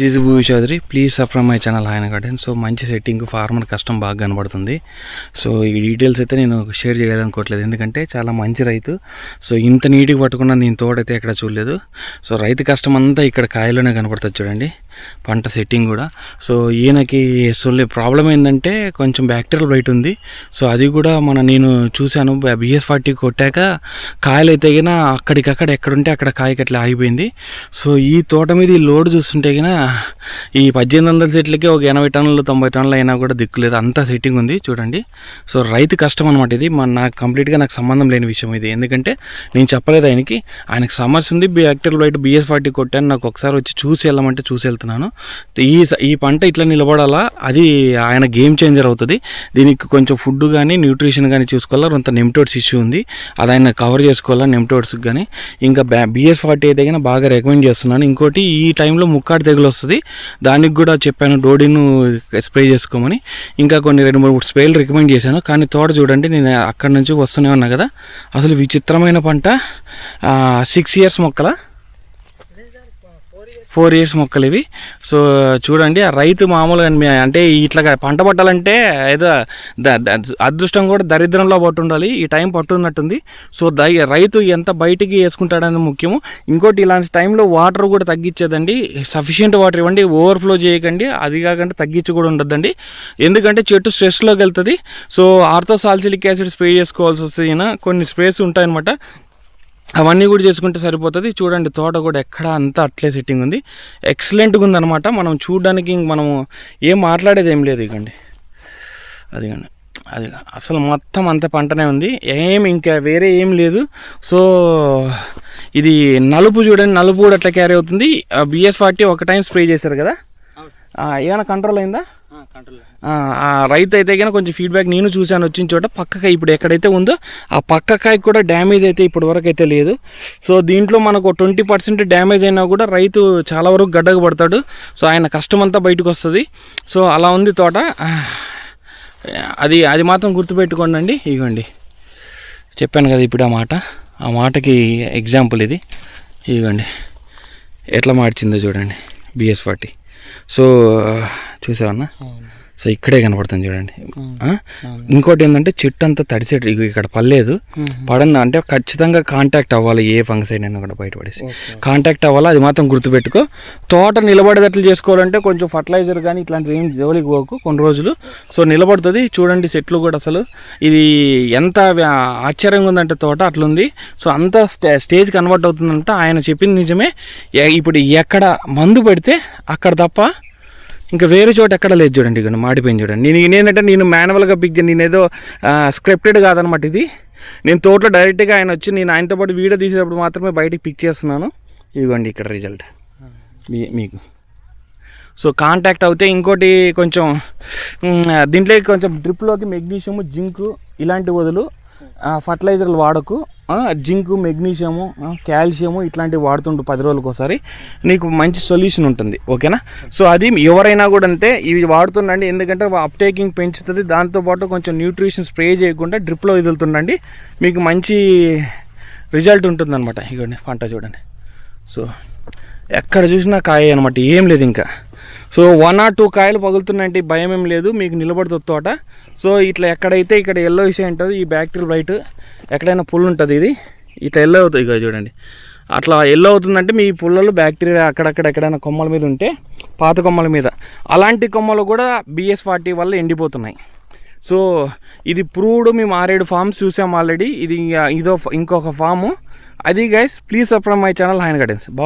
This Bhumi Chowdary please subscribe my channel ఆయన garden. So మంచి setting farmer కష్టం బాగా కనబడుతుంది. సో ఈ డీటెయిల్స్ అయితే నేను షేర్ చేయాలనుకోవట్లేదు. ఎందుకంటే చాలా మంచి రైతు. సో ఇంత నీట్గా పట్టుకున్న నేను తోడైతే ఎక్కడ చూడలేదు. సో రైతు కష్టం అంతా ఇక్కడ కాయలోనే కనబడుతుంది చూడండి. పంట సెట్టింగ్ కూడా. సో ఈయనకి సొల్లి ప్రాబ్లం ఏంటంటే కొంచెం బ్యాక్టీరియల్ బయట ఉంది. సో అది కూడా మన నేను చూశాను. బిఎస్ ఫార్టీ కొట్టాక కాయలు అయితే గిన అక్కడికక్కడ ఎక్కడుంటే అక్కడ కాయకి అట్లా ఆగిపోయింది. సో ఈ తోట మీద ఈ లోడ్ చూస్తుంటే గిన ఈ పద్దెనిమిది వందల సెట్లకి ఒక ఎనభై టన్నులు తొంభై టన్నులు అయినా కూడా దిక్కులేదు అంతా సెట్టింగ్ ఉంది చూడండి. సో రైతు కష్టం అనమాట ఇది. మన నాకు కంప్లీట్గా నాకు సంబంధం లేని విషయం ఇది. ఎందుకంటే నేను చెప్పలేదు ఆయనకి. ఆయనకు సమస్య ఉంది. బ్యాక్టీరియల్ బయట బిఎస్ ఫార్టీ కొట్టాను. నాకు ఒకసారి వచ్చి చూసి వెళ్ళమంటే చూసి వెళ్తున్నాను ఈ ఈ పంట ఇట్లా నిలబడాలా అది ఆయన గేమ్ చేంజర్ అవుతుంది. దీనికి కొంచెం ఫుడ్ కానీ న్యూట్రిషన్ కానీ చూసుకోవాలా కొంత నెమ్టోడ్స్ ఇష్యూ ఉంది. అది ఆయన కవర్ చేసుకోవాలా నెమ్టోడ్స్కి కానీ ఇంకా బిఎస్ ఫార్టీ అయితే కానీ బాగా రికమెండ్ చేస్తున్నాను. ఇంకోటి ఈ టైంలో ముక్కాడు తెగులు వస్తుంది. దానికి కూడా చెప్పాను డోడిను స్ప్రే చేసుకోమని. ఇంకా కొన్ని రెండు మూడు స్ప్రేలు రికమెండ్ చేశాను. కానీ తోట చూడండి నేను అక్కడి నుంచి వస్తూనే ఉన్నా కదా. అసలు విచిత్రమైన పంట. సిక్స్ ఇయర్స్ మొక్కల. ఫోర్ ఇయర్స్ మొక్కలు ఇవి. సో చూడండి ఆ రైతు మామూలుగా అంటే ఇట్లా పంట పట్టాలంటే ఏదో అదృష్టం కూడా దరిద్రంలో పట్టు ఉండాలి ఈ టైం పట్టున్నట్టుంది. సో దై రైతు ఎంత బయటికి వేసుకుంటాడనేది ముఖ్యము. ఇంకోటి ఇలాంటి టైంలో వాటర్ కూడా తగ్గించేదండి. సఫిషియెంట్ వాటర్ ఇవ్వండి ఓవర్ఫ్లో చేయకండి. అది కాకుండా తగ్గించి కూడా ఉండద్దండి. ఎందుకంటే చెట్టు స్ట్రెస్లోకి వెళ్తుంది. సో ఆర్థోసాల్సిలిక్ యాసిడ్ స్ప్రే చేసుకోవాల్సి వస్తుంది కొన్ని స్ప్రేస్ ఉంటాయన్నమాట. అవన్నీ కూడా చేసుకుంటే సరిపోతుంది. చూడండి తోట కూడా ఎక్కడ అంతా అట్లే సెట్టింగ్ ఉంది. ఎక్సలెంట్గా ఉందన్నమాట. మనం చూడడానికి మనము ఏం మాట్లాడేది ఏం లేదు ఇకండి అదిగండి అది అసలు మొత్తం అంత పంటనే ఉంది. ఏం ఇంకా వేరే ఏం లేదు. సో ఇది నలుపు చూడండి నలుపు కూడా అట్లా క్యారీ అవుతుంది. బిఎస్ ఫార్టీ ఒక టైం స్ప్రే చేశారు కదా? ఏమైనా కంట్రోల్ అయిందా? రైతు అయితే కనుక కొంచెం ఫీడ్బ్యాక్ నేను చూశాను వచ్చిన చోట పక్కకాయ ఇప్పుడు ఎక్కడైతే ఉందో ఆ పక్కకాయ కూడా డ్యామేజ్ అయితే ఇప్పటి వరకు అయితే లేదు. సో దీంట్లో మనకు ట్వంటీ పర్సెంట్ డ్యామేజ్ అయినా కూడా రైతు చాలా వరకు గడ్డకు పడతాడు. సో ఆయన కష్టం అంతా బయటకు వస్తుంది. సో అలా ఉంది తోట. అది అది మాత్రం గుర్తుపెట్టుకోండి అండి ఇవ్వండి చెప్పాను కదా ఇప్పుడు ఆ మాట. ఆ మాటకి ఎగ్జాంపుల్ ఇది. ఇవ్వండి ఎట్లా మార్చిందో చూడండి. బిఎస్ ఫార్టీ సో చూసావన్నా సో ఇక్కడే కనపడుతుంది చూడండి? ఇంకోటి ఏంటంటే చెట్టు అంతా తడిసేటు ఇగో ఇక్కడ పర్లేదు పడన అంటే ఖచ్చితంగా కాంటాక్ట్ అవ్వాలి ఏ ఫంక్షన్ అయినా కూడా బయటపడేసి. కాంటాక్ట్ అవ్వాలి? అది మాత్రం గుర్తుపెట్టుకో. తోట నిలబడేటట్లు చేసుకోవాలంటే కొంచెం ఫర్టిలైజర్ కానీ ఇట్లాంటివి ఏం జోలికి పోకు కొన్ని రోజులు. సో నిలబడుతుంది. చూడండి చెట్లు కూడా అసలు. ఇది ఎంత ఆశ్చర్యంగా ఉందంటే తోట అట్లుంది. సో అంత స్టే స్టేజ్ కన్వర్ట్ అవుతుందంట. ఆయన చెప్పింది నిజమే. ఇప్పుడు ఎక్కడ మందు పెడితే అక్కడ తప్ప ఇంకా వేరే చోట ఎక్కడ లేదు చూడండి ఇక మాడిపోయింది చూడండి. నేను నేనంటే నేను మాన్యువల్గా పిక్ నేను ఏదో స్క్రిప్టెడ్ కాదనమాట ఇది. నేను తోటలో డైరెక్ట్గా ఆయన వచ్చి నేను ఆయనతో పాటు వీడియో తీసేటప్పుడు మాత్రమే బయటికి పిక్ చేస్తున్నాను. ఇదిగోండి ఇక్కడ రిజల్ట్ మీ మీకు. సో కాంటాక్ట్ అవుతే ఇంకోటి కొంచెం దీంట్లోకి దీంట్లో కొంచెం డ్రిప్లోకి మెగ్నీషియము జింకు ఇలాంటి వదులు ఫర్టిలైజర్లు వాడకు. జింకు మెగ్నీషియము కాల్షియము ఇట్లాంటివి వాడుతుంటు పది రోజులకు ఒకసారి. నీకు మంచి సొల్యూషన్ ఉంటుంది ఓకేనా? సో అది ఎవరైనా కూడా అంతే ఇవి వాడుతుండండి. ఎందుకంటే అప్టేకింగ్ పెంచుతుంది. దాంతోపాటు కొంచెం న్యూట్రిషన్ స్ప్రే చేయకుండా డ్రిప్లో వదులుతుండండి. మీకు మంచి రిజల్ట్ ఉంటుందన్నమాట. ఇగోండి పంట చూడండి. సో ఎక్కడ చూసినా కాయ అనమాట ఏం లేదు ఇంకా. సో వన్ ఆర్ టూ కాయలు పగులుతున్నాయంటే భయం ఏం లేదు మీకు నిలబడుతుంది తోట. సో ఇట్లా ఎక్కడైతే ఇక్కడ ఎల్లో ఇసే ఉంటుంది ఈ బ్యాక్టీరియల్ వైట్ ఎక్కడైనా పుల్ ఉంటుంది ఇది. ఇట్లా ఎల్లో అవుతుంది ఇక చూడండి. అట్లా ఎల్లో అవుతుందంటే మీ పుల్లలు బ్యాక్టీరియా అక్కడక్కడ ఎక్కడైనా కొమ్మల మీద ఉంటే పాత కొమ్మల మీద. అలాంటి కొమ్మలు కూడా బిఎస్ ఫార్టీ వల్ల ఎండిపోతున్నాయి. సో ఇది ప్రూవ్డ్ మేము ఆరేడు ఫామ్స్ చూసాం ఆల్రెడీ ఇది ఇదో ఇంకొక ఫాము అది guys please subscribe my channel హైన్ బా